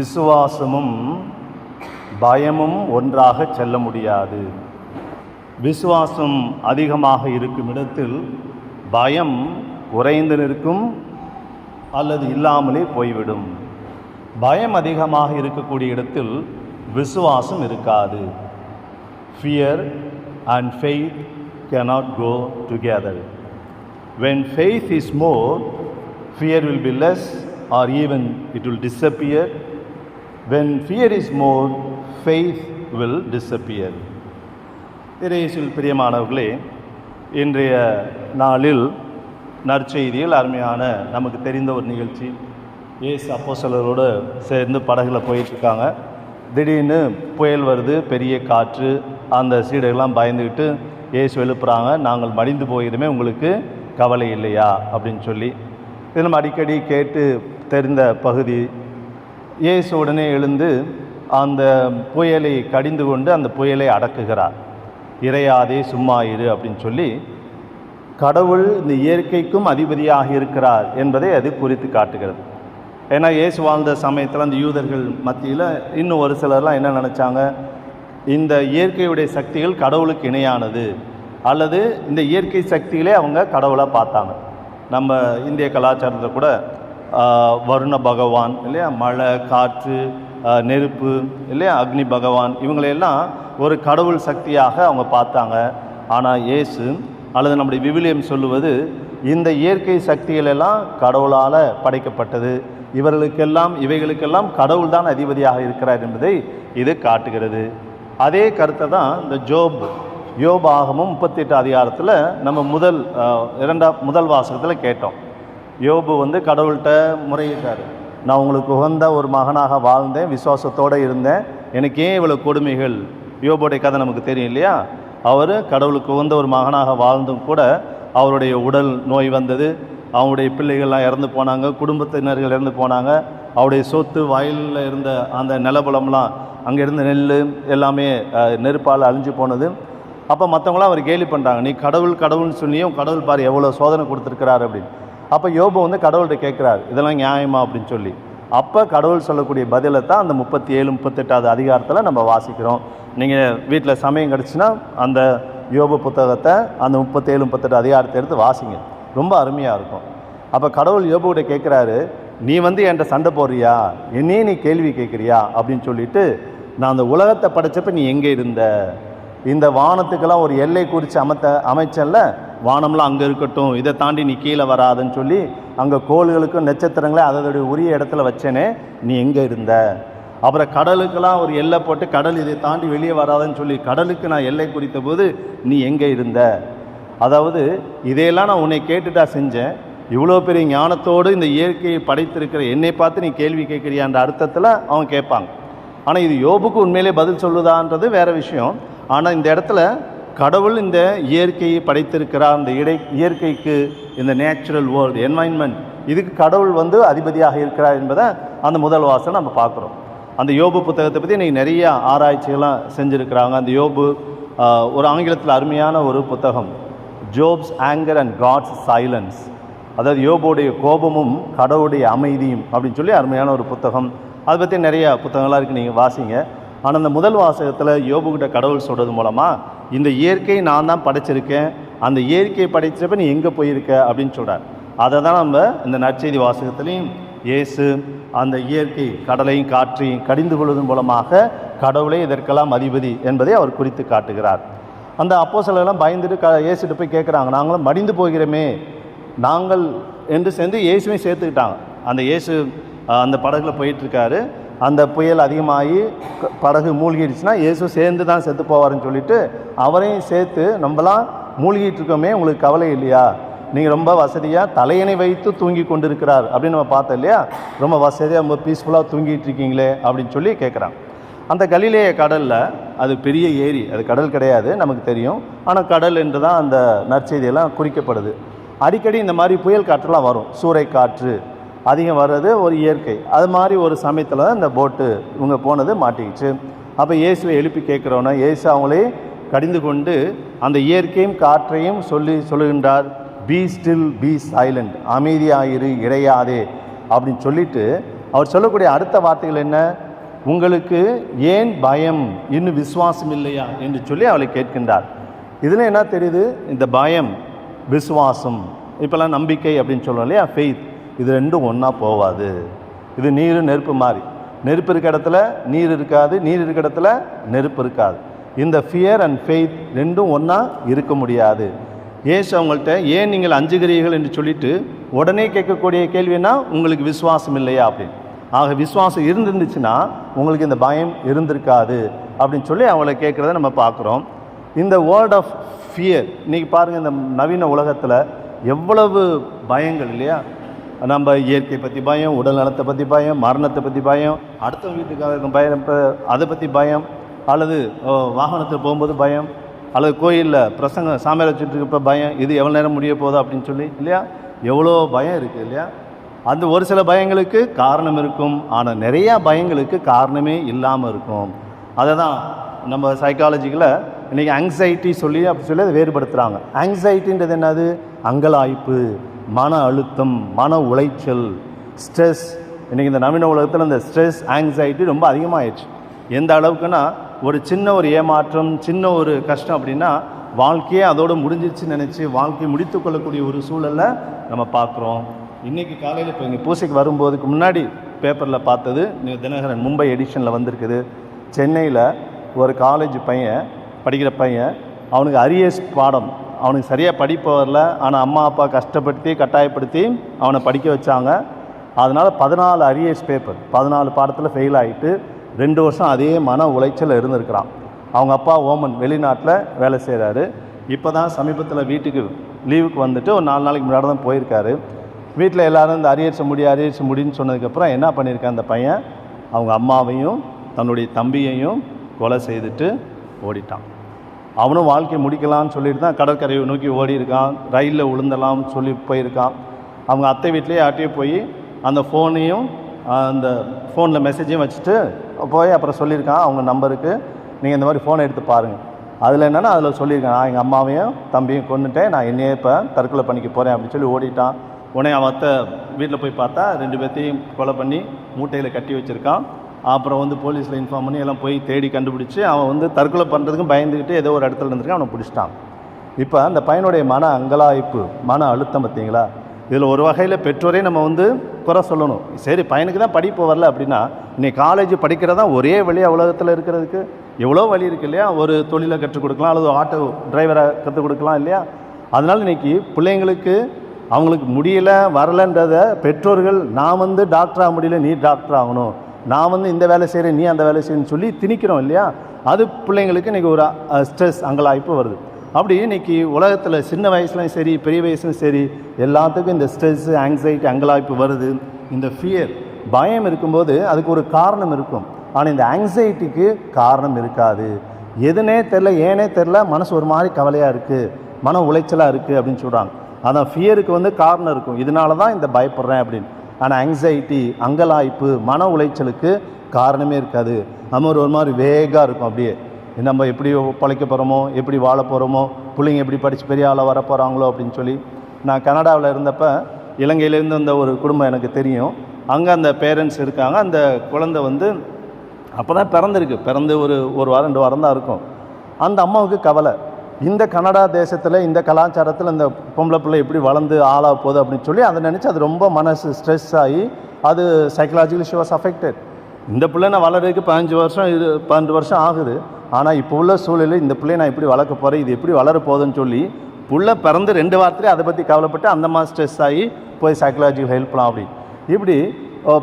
விசுவாசமும் பயமும் ஒன்றாக செல்ல முடியாது. விசுவாசம் அதிகமாக இருக்கும் இடத்தில் பயம் குறைந்து நிற்கும் அல்லது இல்லாமலே போய்விடும். பயம் அதிகமாக இருக்கக்கூடிய இடத்தில் விசுவாசம் இருக்காது. Fear and faith cannot go together. When faith is more fear will be less or even it will disappear. When fear is more faith will disappear. இறையேசுவில் பிரியமானவர்களே இன்றைய நாளில் நற்செய்தியில் அருமையான நமக்கு தெரிந்த ஒரு நிகழ்ச்சி. ஏசு அப்போசலரோடு சேர்ந்து படகுல போயிட்டுருக்காங்க. திடீர்னு புயல் வருது பெரிய காற்று அந்த சீடர்கள்லாம் பயந்துக்கிட்டு ஏசு எழுப்புறாங்க. நாங்கள் மடிந்து போகிறோமே உங்களுக்கு கவலை இல்லையா? அப்படின்னு சொல்லி. இது நம்ம அடிக்கடி கேட்டு தெரிந்த பகுதி இயேசு உடனே எழுந்து அந்த புயலை கடிந்து கொண்டு அந்த புயலை அடக்குகிறார். இறையாதே சும்மா இரு அப்படின்னு சொல்லி கடவுள் இந்த இயற்கைக்கும் அதிபதியாக இருக்கிறார் என்பதை அது குறித்து காட்டுகிறது. ஏன்னா இயேசு வாழ்ந்த சமயத்தில் அந்த யூதர்கள் மத்தியில் இன்னும் ஒரு சிலர்லாம் என்ன நினச்சாங்க? இந்த இயற்கையுடைய சக்திகள் கடவுளுக்கு இணையானது. அல்லது இந்த இயற்கை சக்திகளே அவங்க கடவுளாக பார்த்தாங்க. நம்ம இந்திய கலாச்சாரத்தில் கூட வருண பகவான் இல்லையா? மழை காற்று நெருப்பு இல்லையா? அக்னி பகவான் இவங்களையெல்லாம் ஒரு கடவுள் சக்தியாக அவங்க பார்த்தாங்க. ஆனால் இயேசு அல்லது நம்முடைய விவிலியம் சொல்லுவது இந்த இயற்கை சக்திகளெல்லாம் கடவுளால் படைக்கப்பட்டது. இவர்களுக்கெல்லாம் இவைகளுக்கெல்லாம் கடவுள் தான் அதிபதியாக இருக்கிறார் என்பதை இது காட்டுகிறது. அதே கருத்தை தான் இந்த ஜோப் யோபாகமும் முப்பத்தெட்டு அதிகாரத்தில் நம்ம முதல் இரண்டாம் முதல் வாசகத்தில் கேட்டோம். யோபு வந்து கடவுள்கிட்ட முறையிட்டார். நான் உங்களுக்கு உகந்த ஒரு மகனாக வாழ்ந்தேன் விசுவாசத்தோடு இருந்தேன். எனக்கு ஏன் இவ்வளோ கொடுமைகள். யோபுடைய கதை நமக்கு தெரியும் இல்லையா? அவர் கடவுளுக்கு உகந்த ஒரு மகனாக வாழ்ந்தும் கூட அவருடைய உடல் நோய் வந்தது. அவருடைய பிள்ளைகள்லாம் இறந்து போனாங்க குடும்பத்தினர்கள் இறந்து போனாங்க. அவருடைய சொத்து வயலில் இருந்த அந்த நிலபலம்லாம் அங்கே இருந்த நெல் எல்லாமே நெருப்பால் அழிஞ்சு போனது. அப்போ மற்றவங்களாம் அவர் கேலி பண்ணுறாங்க நீ கடவுள் கடவுள்னு சொல்லியும் கடவுள் பாரு எவ்வளோ சோதனை கொடுத்துருக்கிறாரு அப்படின்னு. அப்போ யோபு வந்து கடவுள்கிட்ட கேட்குறாரு இதெல்லாம் நியாயமா? அப்படின்னு சொல்லி. அப்போ கடவுள் சொல்லக்கூடிய பதிலை தான் அந்த முப்பத்தி ஏழு முப்பத்தெட்டாவது அதிகாரத்தில் நம்ம வாசிக்கிறோம். நீங்கள் வீட்டில் சமயம் கிடச்சின்னா அந்த யோபு புத்தகத்தை அந்த முப்பத்தேழு முப்பத்தெட்டு அதிகாரத்தை எடுத்து வாசிங்க. ரொம்ப அருமையாக இருக்கும். அப்போ கடவுள் யோபுகிட்ட கேட்குறாரு நீ வந்து என்கிட்ட சண்டை போடுறியா? என்னையே நீ கேள்வி கேட்குறியா? அப்படின்னு சொல்லிட்டு நான் அந்த உலகத்தை படைச்சப்ப நீ எங்கே இருந்த? இந்த வானத்துக்கெல்லாம் ஒரு எல்லை குறித்து அமைத்த அமைச்சல்ல வானம்லாம் அங்கே இருக்கட்டும் இதை தாண்டி நீ கீழே வராதுன்னு சொல்லி அங்கே கோள்களுக்கும் நட்சத்திரங்களே அதோடைய உரிய இடத்துல வச்சேனே நீ எங்கே இருந்த? அப்புறம் கடலுக்கெல்லாம் ஒரு எல்லை போட்டு கடல் இதை தாண்டி வெளியே வராதுன்னு சொல்லி கடலுக்கு நான் எல்லை குறித்த போது நீ எங்கே இருந்த? அதாவது இதையெல்லாம் நான் உன்னை கேட்டுட்டா செஞ்சேன். இவ்வளோ பெரிய ஞானத்தோடு இந்த இயற்கையை படைத்திருக்கிற என்னை பார்த்து நீ கேள்வி கேட்குறியான்ற அர்த்தத்தில் அவன் கேட்பாங்க ஆனால் இது யோபுக்கு உண்மையிலே பதில் சொல்லுதான்றது வேறு விஷயம். ஆனால் இந்த இடத்துல கடவுள் இந்த இயற்கையை படைத்திருக்கிறார் இந்த இடை இயற்கைக்கு இந்த நேச்சுரல் வேர்ல்டு என்வாயன்மெண்ட் இதுக்கு கடவுள் வந்து அதிபதியாக இருக்கிறார் என்பதை அந்த முதல் வாசல் நம்ம பார்க்குறோம். அந்த யோபு புத்தகத்தை பற்றி இன்றைக்கி நிறைய ஆராய்ச்சிகள்லாம் செஞ்சுருக்கிறாங்க. அந்த யோபு ஒரு ஆங்கிலத்தில் அருமையான ஒரு புத்தகம் Job's anger and God's silence அதாவது யோபுடைய கோபமும் கடவுளுடைய அமைதியும் அப்படின்னு சொல்லி அருமையான ஒரு புத்தகம். அதை பற்றி நிறைய புத்தகங்களாக இருக்குது நீங்கள் வாசிங்க. ஆனால் அந்த முதல் வாசகத்தில் யோபுக்கிட்ட கடவுள் சொல்கிறது மூலமாக இந்த இயற்கை நான் தான் படைச்சிருக்கேன். அந்த இயற்கையை படைச்சப்ப நீ எங்கே போயிருக்க? அப்படின்னு சொல்கிறார் அதை தான் நம்ம இந்த நற்செய்தி வாசகத்துலேயும் இயேசு அந்த இயற்கை கடலையும் காற்றையும் கடிந்து கொள்வதன் மூலமாக கடவுளே இதற்கெல்லாம் அதிபதி என்பதை அவர் குறித்து காட்டுகிறார். அந்த அப்போ எல்லாம் பயந்துட்டு க இயேசுகிட்ட போய் கேட்குறாங்க. நாங்களும் மடிந்து போகிறோமே. நாங்கள் என்று சேர்ந்து இயேசுவையும் சேர்த்துக்கிட்டாங்க. அந்த இயேசு அந்த படகுல போயிட்டுருக்காரு. அந்த புயல் அதிகமாகி படகு மூழ்கிடுச்சுன்னா இயேசு சேர்ந்து தான் செத்து போவாருன்னு சொல்லிட்டு அவரையும் சேர்த்து நம்மலாம் மூழ்கிட்டு இருக்கோமே உங்களுக்கு கவலை இல்லையா? நீங்கள் ரொம்ப வசதியாக தலையணை வைத்து தூங்கி கொண்டு இருக்கிறார் அப்படின்னு நம்ம பார்த்தோம் இல்லையா? ரொம்ப வசதியாக ரொம்ப பீஸ்ஃபுல்லாக தூங்கிட்டு இருக்கீங்களே அப்படின்னு சொல்லி கேட்குறாங்க அந்த கலிலேய கடலில் அது பெரிய ஏரி அது கடல் கிடையாது நமக்கு தெரியும். ஆனால் கடல் என்று தான் அந்த நற்செய்தியெல்லாம் குறிக்கப்படுது. அடிக்கடி இந்த மாதிரி புயல் காற்றுலாம் வரும். சூறை காற்று அதிகம் வர்றது ஒரு இயற்கை. அது மாதிரி ஒரு சமயத்தில் தான் இந்த போட்டு இவங்க போனது மாட்டிக்கிச்சு. அப்போ இயேசுவை எழுப்பி கேட்குறோன்னா இயேசு அவங்களே கடிந்து கொண்டு அந்த இயற்கையும் காற்றையும் சொல்லி சொல்லுகின்றார் பி ஸ்டில் பி சைலண்ட் அமைதியாயிரு இறையாதே. அப்படின்னு சொல்லிட்டு அவர் சொல்லக்கூடிய அடுத்த வார்த்தைகள் என்ன? உங்களுக்கு ஏன் பயம்? இன்னும் விசுவாசம் இல்லையா? என்று சொல்லி அவளை கேட்கின்றார். இதில் என்ன தெரியுது? இந்த பயம் விசுவாசம். இப்போல்லாம் நம்பிக்கை அப்படின்னு சொல்லுவோம் இல்லையா? ஃபெய்த் இது ரெண்டும் ஒன்றா போகாது இது நீர் நெருப்பு மாதிரி நெருப்பு இருக்க இடத்துல நீர் இருக்காது நீர் இருக்க இடத்துல நெருப்பு இருக்காது. இந்த ஃபியர் அண்ட் ஃபெய்த் ரெண்டும் ஒன்றா இருக்க முடியாது. ஏசு அவங்கள்ட்ட ஏன் நீங்கள் அஞ்சுகிறீர்கள்? என்று சொல்லிட்டு உடனே கேட்கக்கூடிய கேள்வினா உங்களுக்கு விசுவாசம் இல்லையா? அப்படின்னு. ஆக விசுவாசம் இருந்திருந்துச்சுன்னா உங்களுக்கு இந்த பயம் இருந்திருக்காது அப்படின்னு சொல்லி அவங்கள கேட்குறத நம்ம பார்க்குறோம். இந்த வேர்ட் ஆஃப் ஃபியர் இன்றைக்கி பாருங்கள் இந்த நவீன உலகத்தில் எவ்வளவு பயங்கள் இல்லையா? நம்ம இயற்கை பற்றி பயம் உடல் நலத்தை பற்றி பயம் மரணத்தை பற்றி பயம் அடுத்த வீட்டுக்காக இருக்கும் பயம் அதை பற்றி பயம் அல்லது வாகனத்தில் போகும்போது பயம் அல்லது கோயிலில் பிரசங்க சாமியார் வச்சுட்டு இருக்கப்ப பயம் இது எவ்வளோ நேரம் முடிய போகுது அப்படின்னு சொல்லி இல்லையா? எவ்வளோ பயம் இருக்குது இல்லையா? அந்த ஒரு சில பயங்களுக்கு காரணம் இருக்கும். ஆனால் நிறையா பயங்களுக்கு காரணமே இல்லாமல் இருக்கும். அதை தான் நம்ம சைக்காலஜிக்கில் இன்றைக்கி ஆங்ஸைட்டி சொல்லி அப்படி சொல்லி அதை வேறுபடுத்துகிறாங்க ஆங்ஸைட்டின்றது என்னது? அங்கலாய்ப்பு. மன அழுத்தம் மன உளைச்சல் ஸ்ட்ரெஸ் இன்றைக்கி இந்த நவீன உலகத்தில் இந்த ஸ்ட்ரெஸ் ஆங்ஸைட்டி ரொம்ப அதிகமாகிடுச்சு எந்த அளவுக்குன்னா ஒரு சின்ன ஒரு ஏமாற்றம் சின்ன ஒரு கஷ்டம் அப்படின்னா வாழ்க்கையே அதோடு முடிஞ்சிருச்சுன்னு நினச்சி வாழ்க்கையை முடித்து கொள்ளக்கூடிய ஒரு சூழலை நம்ம பார்க்குறோம் இன்றைக்கி காலையில் இப்போ இங்கே பூசைக்கு வரும்போதுக்கு முன்னாடி பேப்பரில் பார்த்தது தினகரன் மும்பை எடிஷனில் வந்திருக்குது. சென்னையில் ஒரு காலேஜ் பையன் படிக்கிற பையன் அவனுக்கு அரியர்ஸ் பாடம். அவனுக்கு சரியாக படிப்பு வரல. ஆனால் அம்மா அப்பா கஷ்டப்படுத்தி கட்டாயப்படுத்தி அவனை படிக்க வச்சாங்க. அதனால் பதினாலு அரியர்ஸ் பேப்பர் பதினாலு பாடத்தில் ஃபெயில் ஆகிட்டு ரெண்டு வருஷம் அதே மன உளைச்சல் இருந்திருக்கிறான். அவங்க அப்பா ஓமன் வெளிநாட்டில் வேலை செய்கிறாரு இப்போ தான் சமீபத்தில் வீட்டுக்கு லீவுக்கு வந்துட்டு ஒரு நாலு நாளைக்கு முன்னாடி தான் போயிருக்காரு. வீட்டில் எல்லாரும் இந்த அரியர்ஸ் முடி அரியர்ஸ் முடின்னு சொன்னதுக்கப்புறம் என்ன பண்ணியிருக்கான் அந்த பையன்? அவங்க அம்மாவையும் தன்னுடைய தம்பியையும் கொலை செய்துட்டு ஓடிட்டான். அவனும் வாழ்க்கையை முடிக்கலாம்னு சொல்லிட்டு தான் கடற்கரையை நோக்கி ஓடி இருக்கான். ரயிலில் விழுந்தலாம்னு சொல்லி போயிருக்கான். அவங்க அத்தை வீட்லேயே ஆட்டியே போய் அந்த ஃபோனையும் அந்த ஃபோனில் மெசேஜையும் வச்சுட்டு போய் அப்புறம் சொல்லியிருக்கான். அவங்க நம்பருக்கு நீங்கள் இந்த மாதிரி ஃபோனை எடுத்து பாருங்கள் அதில் என்னென்னா அதில் சொல்லியிருக்கான் நான் எங்கள் அம்மாவையும் தம்பியும் கொண்டுட்டேன் நான் என்னையே இப்போ தற்கொலை பண்ணிக்க போகிறேன் அப்படின்னு சொல்லி ஓடிட்டான். உடனே அவன் அத்தை வீட்டில் போய் பார்த்தா ரெண்டு பேர்த்தையும் கொலை பண்ணி மூட்டையில் கட்டி வச்சுருக்கான். அப்புறம் வந்து போலீஸில் இன்ஃபார்ம் பண்ணி எல்லாம் போய் தேடி கண்டுபிடிச்சி அவன் வந்து தற்கொலை பண்ணுறதுக்கும் பயந்துக்கிட்டு ஏதோ ஒரு இடத்துல இருந்திருக்கான் அவனை பிடிச்சிட்டான். இப்போ அந்த பையனுடைய மன அங்கலாய்ப்பு மன அழுத்தம் பார்த்தீங்களா? இதில் ஒரு வகையில் பெற்றோரே நம்ம வந்து குறை சொல்லணும். சரி பையனுக்கு தான் படிப்பு வரல அப்படின்னா இன்னைக்கு காலேஜ் படிக்கிறதா ஒரே வழி உலகத்தில் இருக்கிறதுக்கு? எவ்வளோ வழி இருக்கு இல்லையா? ஒரு தொழிலை கற்றுக் கொடுக்கலாம் அல்லது ஆட்டோ டிரைவரை கற்றுக் கொடுக்கலாம் இல்லையா? அதனால் இன்னைக்கு பிள்ளைங்களுக்கு அவங்களுக்கு முடியலை வரலன்றத பெற்றோர்கள் நான் வந்து டாக்டர் ஆக முடியல நீ டாக்டர் ஆகணும். நான் வந்து இந்த வேலை செய்கிறேன் நீ அந்த வேலை செய்யணும்னு சொல்லி திணிக்கிறோம் இல்லையா? அது பிள்ளைங்களுக்கு இன்றைக்கி ஒரு ஸ்ட்ரெஸ் அங்கலாய்ப்பு வருது. அப்படி இன்றைக்கி உலகத்தில் சின்ன வயசுலையும் சரி பெரிய வயசுலையும் சரி எல்லாத்துக்கும் இந்த ஸ்ட்ரெஸ் ஆங்ஸைட்டி அங்கலாய்ப்பு வருது. இந்த ஃபியர் பயம் இருக்கும்போது அதுக்கு ஒரு காரணம் இருக்கும். ஆனால் இந்த ஆங்ஸைட்டிக்கு காரணம் இருக்காது. எதுனே தெரில ஏனே தெரில மனசு ஒரு மாதிரி கவலையாக இருக்குது மன உளைச்சலாக இருக்குது அப்படின்னு சொல்கிறாங்க அதான் ஃபியருக்கு வந்து காரணம் இருக்கும். இதனால தான் இந்த பயப்படுறேன் அப்படின்னு. ஆனால் ஆங்ஸைட்டி அங்கலாய்ப்பு மன உளைச்சலுக்கு காரணமே இருக்காது. நம்ம ஒரு மாதிரி வேகாக இருக்கும் அப்படியே. நம்ம எப்படி பழைக்க போகிறோமோ எப்படி வாழ போகிறோமோ பிள்ளைங்க எப்படி படித்து பெரிய ஆளாக வர போகிறாங்களோ அப்படின்னு சொல்லி நான் கனடாவில் இருந்தப்போ இலங்கையிலேருந்து வந்த ஒரு குடும்பம் எனக்கு தெரியும். அங்கே அந்த பேரண்ட்ஸ் இருக்காங்க. அந்த குழந்தை வந்து அப்போ தான் பிறந்திருக்கு. பிறந்து ஒரு ஒரு வாரம் ரெண்டு வாரம் தான் இருக்கும். அந்த அம்மாவுக்கு கவலை. இந்த கனடா தேசத்தில் இந்த கலாச்சாரத்தில் இந்த பொம்பளை பிள்ளை எப்படி வளர்ந்து ஆளாக போகுது அப்படின்னு சொல்லி அதை நினச்சி அது ரொம்ப மனசு ஸ்ட்ரெஸ் ஆகி அது சைக்கலாஜிக்கலி ஷி வாஸ் அஃபெக்டட் இந்த பிள்ளை நான் வளர்றதுக்கு பதினஞ்சு வருஷம் இது பன்னெண்டு வருஷம் ஆகுது. ஆனால் இப்போ உள்ள சூழலில் இந்த பிள்ளையை நான் எப்படி வளர்க்க போகிறேன் இது எப்படி வளர போகுதுன்னு சொல்லி புள்ள பிறந்து ரெண்டு வாரத்துலேயே அதை பற்றி கவலைப்பட்டு அந்த மாதிரி ஸ்ட்ரெஸ் ஆகி போய் சைக்கலாஜிக்கல் ஹெல்ப்லாம் அப்படி இப்படி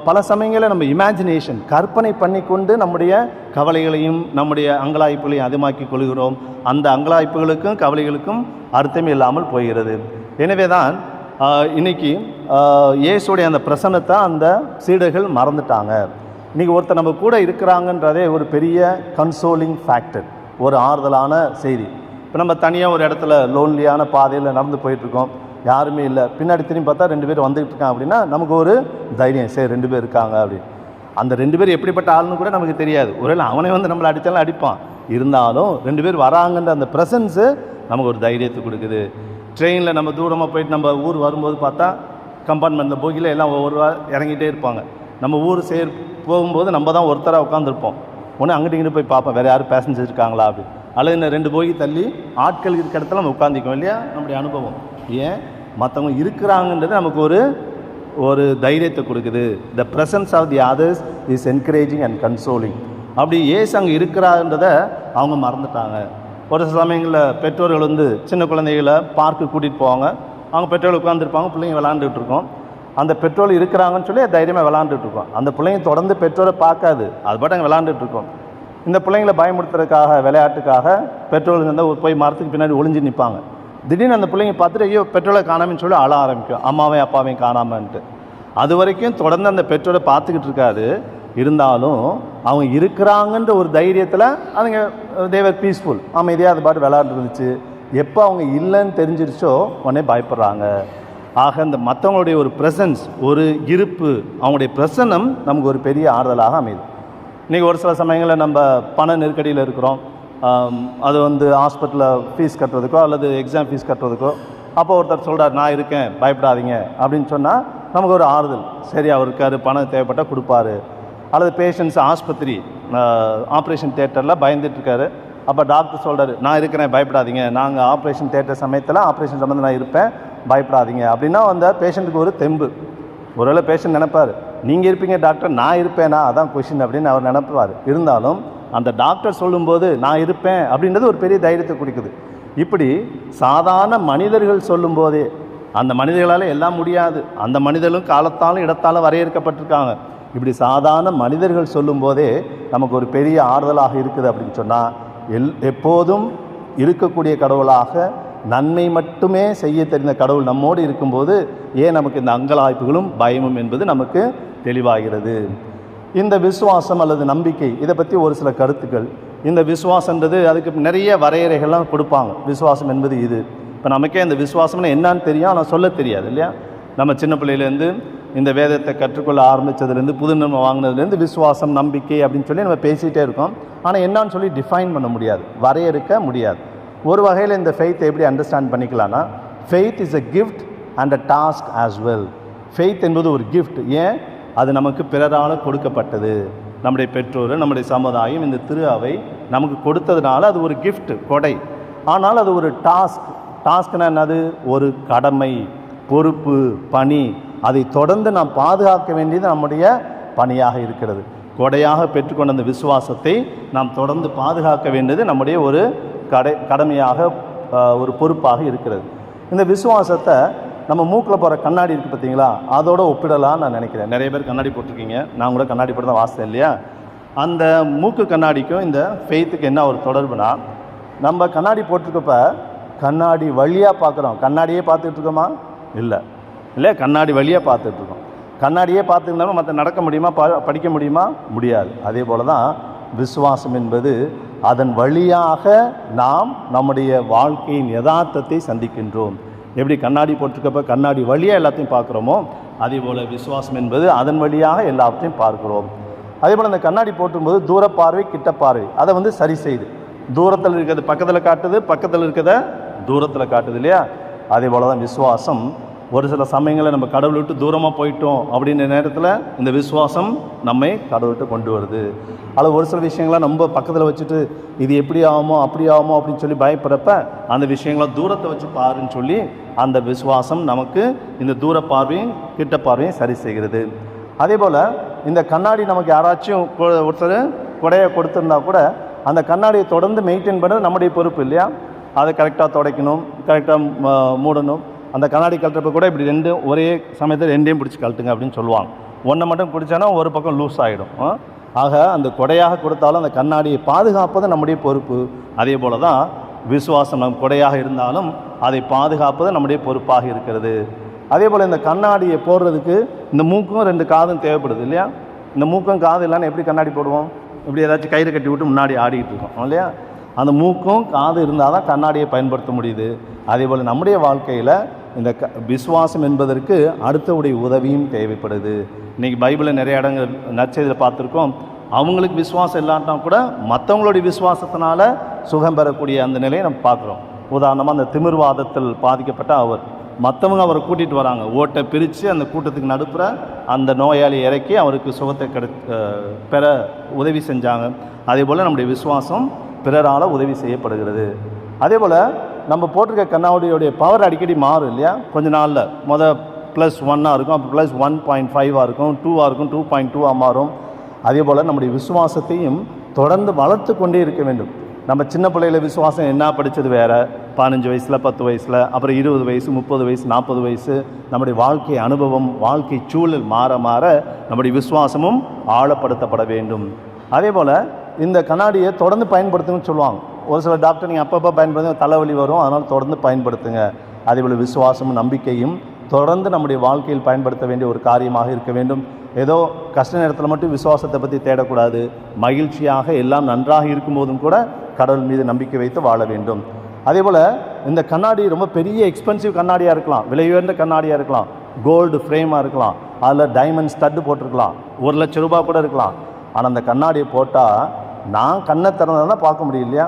பல சமயங்களில் நம்ம இமேஜினேஷன் கற்பனை பண்ணிக்கொண்டு நம்முடைய கவலைகளையும் நம்முடைய அங்கலாய்ப்புகளையும் அதிகமாக்கி கொள்கிறோம். அந்த அங்கலாய்ப்புகளுக்கும் கவலைகளுக்கும் அர்த்தமே இல்லாமல் போகிறது. எனவே தான் இன்னைக்கு இயேசுடைய அந்த பிரசன்னத்தை அந்த சீடர்கள் மறந்துட்டாங்க. இன்றைக்கி ஒருத்தர் நம்ம கூட இருக்கிறாங்கன்றதே ஒரு பெரிய கன்சோலிங் ஃபேக்டர் ஒரு ஆறுதலான செய்தி. இப்போ நம்ம தனியாக ஒரு இடத்துல லோன்லியான பாதையில் நடந்து போயிட்டுருக்கோம் யாருமே இல்லை. பின்னாடி திரும்பி பார்த்தா ரெண்டு பேர் வந்துகிட்டு இருக்காங்க அப்படின்னா நமக்கு ஒரு தைரியம். சரி ரெண்டு பேர் இருக்காங்க அப்படின்னு. அந்த ரெண்டு பேர் எப்படிப்பட்ட ஆளுன்னு கூட நமக்கு தெரியாது. ஒருவேளை அவனே வந்து நம்மளை அடித்தாலும் அடிப்பான். இருந்தாலும் ரெண்டு பேர் வராங்கன்ற அந்த ப்ரெசன்ஸு நமக்கு ஒரு தைரியத்தை கொடுக்குது. ட்ரெயினில் நம்ம தூரமாக போயிட்டு நம்ம ஊர் வரும்போது பார்த்தா கம்பார்ட்மெண்ட்டில் போகியில் எல்லாம் ஒவ்வொரு இறங்கிட்டே இருப்பாங்க. நம்ம ஊர் சேர் போகும்போது நம்ம தான் ஒருத்தராக உட்காந்துருப்போம் ஒன்று அங்கிட்டு இங்கிட்டு போய் பார்ப்போம். வேறு யாரும் பேசஞ்சர் இருக்காங்களா அப்படி அல்லது இன்னும் ரெண்டு போய் தள்ளி ஆட்கள் இருக்கிற இடத்துல நம்ம உட்காந்துக்கோம் இல்லையா? நம்முடைய அனுபவம். ஏன்? மற்றவங்க இருக்கிறாங்கன்றது நமக்கு ஒரு ஒரு தைரியத்தை கொடுக்குது. The presence of the others is encouraging and consoling அப்படி ஏசு அங்கே இருக்கிறான்றதை அவங்க மறந்துட்டாங்க. ஒரு சில சமயங்களில் பெற்றோர்கள் வந்து சின்ன குழந்தைகளை பார்க்கு கூட்டிகிட்டு போவாங்க. அவங்க பெற்றோர்கள் உட்காந்துருப்பாங்க பிள்ளைங்க விளாண்டுட்டு இருக்கோம். அந்த பெற்றோர் இருக்கிறாங்கன்னு சொல்லி தைரியமாக விளாண்டுட்டு இருக்கோம். அந்த பிள்ளைங்க தொடர்ந்து பெற்றோரை பார்க்காது. அது பாட்டு அங்கே விளாண்டுட்டு இருக்கோம். இந்த பிள்ளைங்களை பயமுறுத்துறதுக்காக விளையாட்டுக்காக பெற்றோர்கள் இருந்தால் போய் மரத்துக்கு பின்னாடி ஒளிஞ்சு நிற்பாங்க திடீர்னு அந்த பிள்ளைங்க பார்த்துட்டு ஐயோ பெற்றோரை காணாமன்னு சொல்லி அழ ஆரம்பிக்கும் அம்மாவையும் அப்பாவையும் காணாமன்ட்டு. அது வரைக்கும் தொடர்ந்து அந்த பெற்றோரை பார்த்துக்கிட்டு இருக்காது. இருந்தாலும் அவங்க இருக்கிறாங்கன்ற ஒரு தைரியத்தில் அதுங்க தேவர் பீஸ்ஃபுல் அமைதியாக அது பாட்டு விளாண்டுருந்துச்சு எப்போ அவங்க இல்லைன்னு தெரிஞ்சிருச்சோ உடனே பயப்படுறாங்க. ஆக இந்த மற்றவங்களுடைய ஒரு ப்ரெசன்ஸ் ஒரு இருப்பு அவங்களுடைய பிரசன்னம் நமக்கு ஒரு பெரிய ஆறுதலாக அமையுது. இன்றைக்கி ஒரு சில சமயங்களில் நம்ம பண நெருக்கடியில் இருக்கிறோம். அது வந்து ஹாஸ்பிட்டலில் ஃபீஸ் கட்டுறதுக்கோ அல்லது எக்ஸாம் ஃபீஸ் கட்டுறதுக்கோ. அப்போ ஒருத்தர் சொல்கிறார் நான் இருக்கேன் பயப்படாதீங்க. அப்படின்னு சொன்னால் நமக்கு ஒரு ஆறுதல். சரி அவர் இருக்கார் பணம் தேவைப்பட்டால் கொடுப்பாரு. அல்லது பேஷண்ட்ஸ் ஆஸ்பத்திரி ஆப்ரேஷன் தேட்டரில் பயந்துட்டுருக்காரு அப்போ டாக்டர் சொல்கிறாரு நான் இருக்கிறேன் பயப்படாதீங்க. நாங்கள் ஆப்ரேஷன் தேட்டர் சமயத்தில் ஆப்ரேஷன் சம்மந்தம் நான் இருப்பேன் பயப்படாதீங்க. அப்படின்னா அந்த பேஷண்ட்டுக்கு ஒரு தெம்பு. ஒருவேளை பேஷண்ட் நினைப்பார் நீங்கள் இருப்பீங்க டாக்டர் நான் இருப்பேனா? அதான் கொஷின் அப்படின்னு அவர் நினைப்பார். இருந்தாலும் அந்த டாக்டர் சொல்லும்போது நான் இருப்பேன் அப்படின்றது ஒரு பெரிய தைரியத்தை கொடுக்குது. இப்படி சாதாரண மனிதர்கள் சொல்லும்போதே அந்த மனிதர்களால் எல்லாம் முடியாது. அந்த மனிதர்களும் காலத்தாலும் இடத்தாலும் வரையறுக்கப்பட்டிருக்காங்க. இப்படி சாதாரண மனிதர்கள் சொல்லும்போதே நமக்கு ஒரு பெரிய ஆறுதலாக இருக்குது அப்படின்னு சொன்னால் எல் எப்போதும் இருக்கக்கூடிய கடவுளாக நன்மை மட்டுமே செய்ய தெரிந்த கடவுள் நம்மோடு இருக்கும்போது ஏன் நமக்கு இந்த அங்கலாய்ப்புகளும் பயமும் என்பது நமக்கு தெளிவாகிறது. இந்த விசுவாசம் அல்லது நம்பிக்கை இதை பற்றி ஒரு சில கருத்துக்கள். இந்த விசுவாசன்றது அதுக்கு நிறைய வரையறைகள்லாம் கொடுப்பாங்க. விசுவாசம் என்பது இது. இப்போ நமக்கே இந்த விசுவாசம்னு என்னான்னு தெரியும் ஆனால் சொல்ல தெரியாது இல்லையா? நம்ம சின்ன பிள்ளையிலேருந்து இந்த வேதத்தை கற்றுக்கொள்ள ஆரம்பித்ததுலேருந்து புது நம்ம வாங்கினதுலேருந்து விசுவாசம் நம்பிக்கை அப்படின்னு சொல்லி நம்ம பேசிகிட்டே இருக்கோம். ஆனால் என்னன்னு சொல்லி டிஃபைன் பண்ண முடியாது. வரையறுக்க முடியாது. ஒரு வகையில் இந்த ஃபெய்த்தை எப்படி அண்டர்ஸ்டாண்ட் பண்ணிக்கலாம்னா faith is a gift and a task as well faith என்பது ஒரு கிஃப்ட் ஏன்? அது நமக்கு பிறரால் கொடுக்கப்பட்டது. நம்முடைய பெற்றோர் நம்முடைய சமுதாயம் இந்த திரு அவை நமக்கு கொடுத்ததுனால அது ஒரு கிஃப்ட் கொடை. ஆனால் அது ஒரு டாஸ்க் டாஸ்க்னா என்னது? ஒரு கடமை பொறுப்பு பணி. அதை தொடர்ந்து நாம் பாதுகாக்க வேண்டியது நம்முடைய பணியாக இருக்கிறது. கொடையாக பெற்றுக்கொண்ட அந்த விசுவாசத்தை நாம் தொடர்ந்து பாதுகாக்க வேண்டியது நம்முடைய ஒரு கடை கடமையாக ஒரு பொறுப்பாக இருக்கிறது. இந்த விசுவாசத்தை நம்ம மூக்கில் போகிற கண்ணாடி இருக்குது பார்த்தீங்களா அதோட ஒப்பிடலாம் நான் நினைக்கிறேன். நிறைய பேர் கண்ணாடி போட்டிருக்கீங்க. நான் கூட கண்ணாடி போட்டு தான் வாசல் இல்லையா? அந்த மூக்கு கண்ணாடிக்கும் இந்த ஃபெய்த்துக்கு என்ன ஒரு தொடர்புனா நம்ம கண்ணாடி போட்டிருக்கப்ப கண்ணாடி வழியாக பார்க்குறோம் கண்ணாடியே பார்த்துட்டு இருக்கோமா? இல்லை. இல்லை கண்ணாடி வழியாக பார்த்துட்ருக்கோம் கண்ணாடியே பார்த்துருந்தாலும் மற்ற நடக்க முடியுமா? ப படிக்க முடியுமா? முடியாது. அதே போல் தான் விசுவாசம் என்பது அதன் வழியாக நாம் நம்முடைய வாழ்க்கையின் யதார்த்தத்தை சந்திக்கின்றோம். எப்படி கண்ணாடி போட்டிருக்கப்ப கண்ணாடி வழியாக எல்லாத்தையும் பார்க்குறோமோ அதே போல் விசுவாசம் என்பது அதன் வழியாக எல்லாத்தையும் பார்க்கிறோம். அதே போல் அந்த கண்ணாடி போட்டும்போது தூர பார்வை கிட்ட பார்வை அதை வந்து சரி செய்யுது தூரத்தில் இருக்கிறது பக்கத்தில் காட்டுது பக்கத்தில் இருக்கிறத தூரத்தில் காட்டுது இல்லையா? அதே போல் தான் விசுவாசம் ஒரு சில சமயங்களில் நம்ம கடவுளை விட்டு தூரமாக போயிட்டோம் அப்படின்ற நேரத்தில் இந்த விசுவாசம் நம்மை கடவுள் விட்டு கொண்டு வருது. அதில் ஒரு சில விஷயங்களை நம்ம பக்கத்தில் வச்சுட்டு இது எப்படி ஆகுமோ அப்படி ஆகுமோ அப்படின்னு சொல்லி பயப்படுறப்ப அந்த விஷயங்களை தூரத்தை வச்சு பாருன்னு சொல்லி அந்த விசுவாசம் நமக்கு இந்த தூர பார்வையும் கிட்ட பார்வையும் சரி செய்கிறது. அதே போல் இந்த கண்ணாடி நமக்கு யாராச்சும் ஒருத்தர் குடையை கொடுத்துருந்தா கூட அந்த கண்ணாடியை தொடர்ந்து மெயின்டைன் பண்ணுறது நம்முடைய பொறுப்பு இல்லையா? அதை கரெக்டாக துடைக்கணும் கரெக்டாக மூடணும். அந்த கண்ணாடி கழட்டுறப்ப கூட இப்படி ரெண்டும் ஒரே சமயத்தில் ரெண்டையும் பிடிச்சி கழட்டுங்க அப்படின்னு சொல்லுவாங்க. ஒன்றை மட்டும் பிடிச்சானா ஒரு பக்கம் லூஸ் ஆகிடும் ஆக அந்த கொடையாக கொடுத்தாலும் அந்த கண்ணாடியை பாதுகாப்பது நம்முடைய பொறுப்பு. அதே போல தான் விசுவாசம் நம் கொடையாக இருந்தாலும் அதை பாதுகாப்பது நம்முடைய பொறுப்பாக இருக்கிறது. அதே போல் இந்த கண்ணாடியை போடுறதுக்கு இந்த மூக்கும் ரெண்டு காதும் தேவைப்படுது இல்லையா? இந்த மூக்கும் காது இல்லைன்னா எப்படி கண்ணாடி போடுவோம்? இப்படி ஏதாச்சும் கயிறு கட்டி விட்டு முன்னாடி ஆடிக்கிட்டு இருக்கோம் இல்லையா? அந்த மூக்கும் காது இருந்தால் தான் கண்ணாடியை பயன்படுத்த முடியுது. அதே போல் நம்முடைய வாழ்க்கையில் இந்த க விசுவாசம் என்பதற்கு அடுத்தவுடைய உதவியும் தேவைப்படுது. இன்றைக்கி பைபிளில் நிறைய இடங்கள் நற்செய்தியில் பார்த்துருக்கோம். அவங்களுக்கு விசுவாசம் இல்லாட்டா கூட மற்றவங்களுடைய விசுவாசத்தினால சுகம் பெறக்கூடிய அந்த நிலையை நம்ம பார்க்குறோம். உதாரணமாக அந்த திமிர்வாதத்தில் பாதிக்கப்பட்ட அவர். மற்றவங்க அவரை கூட்டிகிட்டு வராங்க. ஓட்டை பிரித்து அந்த கூட்டத்துக்கு நடுப்புற அந்த நோயாளி இறக்கி அவருக்கு சுகத்தை கிடை பெற உதவி செஞ்சாங்க. அதே போல் நம்முடைய விசுவாசம் பிறரால் உதவி செய்யப்படுகிறது. அதே போல் நம்ம போட்டிருக்க கண்ணாவடியோடைய பவர் அடிக்கடி மாறும் இல்லையா? கொஞ்ச நாளில். முத ப்ளஸ் ஒன்னாக இருக்கும் அப்புறம் ப்ளஸ் ஒன் பாயிண்ட் ஃபைவாக இருக்கும் டூவாக இருக்கும் டூ பாயிண்ட் டூவாக மாறும். அதே போல் நம்முடைய விசுவாசத்தையும் தொடர்ந்து வளர்த்து கொண்டே இருக்க வேண்டும். நம்ம சின்ன பிள்ளையில விசுவாசம் என்ன? படித்தது வேறு. பதினஞ்சு வயசில் பத்து வயசில் அப்புறம் இருபது வயசு முப்பது வயசு நாற்பது வயசு. நம்முடைய வாழ்க்கை அனுபவம் வாழ்க்கை சூழல் மாற மாற நம்முடைய விசுவாசமும் ஆழப்படுத்தப்பட வேண்டும். அதே போல் இந்த கண்ணாடியை தொடர்ந்து பயன்படுத்துன்னு சொல்லுவாங்க. ஒரு சில டாக்டர் நீங்கள் அப்பப்போ பயன்படுத்துங்க தலைவலி வரும் அதனால் தொடர்ந்து பயன்படுத்துங்க. அதே போல் விசுவாசமும் நம்பிக்கையும் தொடர்ந்து நம்முடைய வாழ்க்கையில் பயன்படுத்த வேண்டிய ஒரு காரியமாக இருக்க வேண்டும். ஏதோ கஷ்ட நேரத்தில் மட்டும் விசுவாசத்தை பற்றி தேடக்கூடாது. மகிழ்ச்சியாக எல்லாம் நன்றாக இருக்கும்போதும் கூட கடவுள் மீது நம்பிக்கை வைத்து வாழ வேண்டும். அதே போல் இந்த கண்ணாடி ரொம்ப பெரிய எக்ஸ்பென்சிவ் கண்ணாடியாக இருக்கலாம். விலை உயர்ந்த கண்ணாடியாக இருக்கலாம். கோல்டு ஃப்ரேமாக இருக்கலாம். அதில் டைமண்ட் ஸ்டட்டு போட்டிருக்கலாம். ஒரு லட்ச ரூபாய் கூட இருக்கலாம். ஆனால் அந்த கண்ணாடியை போட்டால் நான் கண்ணை திறந்ததான் பார்க்க முடியும் இல்லையா?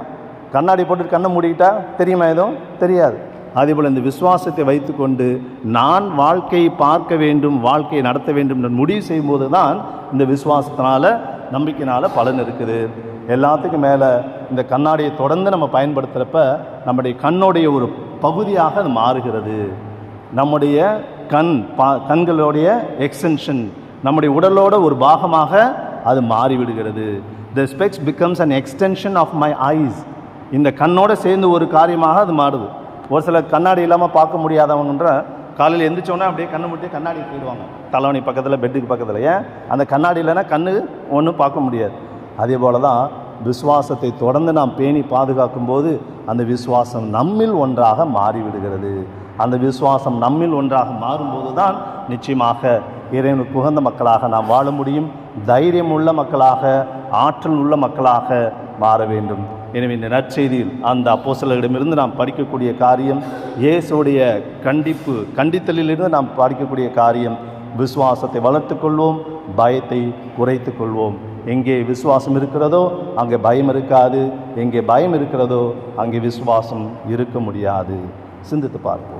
கண்ணாடி போட்டு கண்ணை மூடிக்கிட்டா தெரியுமா எதுவும் தெரியாது. அதேபோல் இந்த விசுவாசத்தை வைத்துக்கொண்டு நான் வாழ்க்கையை பார்க்க வேண்டும் வாழ்க்கையை நடத்த வேண்டும் என்று முடிவு செய்யும்போது தான் இந்த விசுவாசத்தினால் நம்பிக்கையினால் பலன் இருக்குது. எல்லாத்துக்கும் மேலே இந்த கண்ணாடியை தொடர்ந்து நம்ம பயன்படுத்துகிறப்ப நம்முடைய கண்ணுடைய ஒரு பகுதியாக அது மாறுகிறது. நம்முடைய கண் பா கண்களுடைய எக்ஸ்டென்ஷன் நம்முடைய உடலோட ஒரு பாகமாக அது மாறிவிடுகிறது. The specs becomes an extension of my eyes இந்த கண்ணோட சேர்ந்து ஒரு காரியமாக அது மாறுது. ஒரு சில கண்ணாடி இல்லாமல் பார்க்க முடியாதவங்கன்ற காலையில் எந்திரிச்சோன்னா அப்படியே கண்ணு முட்டியே கண்ணாடி போயிடுவாங்க தலைவணி பக்கத்தில் பெட்டுக்கு பக்கத்தில். ஏன்? அந்த கண்ணாடி இல்லைன்னா கண்ணு ஒன்றும் பார்க்க முடியாது. அதே போல தான் விசுவாசத்தை தொடர்ந்து நாம் பேணி பாதுகாக்கும் போது அந்த விசுவாசம் நம்மில் ஒன்றாக மாறிவிடுகிறது. அந்த விசுவாசம் நம்மில் ஒன்றாக மாறும்போது தான் நிச்சயமாக இறைவனுக்கு உகந்த மக்களாக நாம் வாழ முடியும். தைரியம் உள்ள மக்களாக ஆற்றல் உள்ள மக்களாக மாற வேண்டும். எனவே இந்த நற்செய்தியில் அந்த அப்போசலரிடமிருந்து நாம் படிக்கக்கூடிய காரியம் இயேசுடைய கண்டிப்பு கண்டித்தலிலிருந்து நாம் படிக்கக்கூடிய காரியம் விசுவாசத்தை வளர்த்துக்கொள்வோம் பயத்தை குறைத்து கொள்வோம் எங்கே விசுவாசம் இருக்கிறதோ அங்கே பயம் இருக்காது. எங்கே பயம் இருக்கிறதோ அங்கே விசுவாசம் இருக்க முடியாது. சிந்தித்து பார்ப்போம்.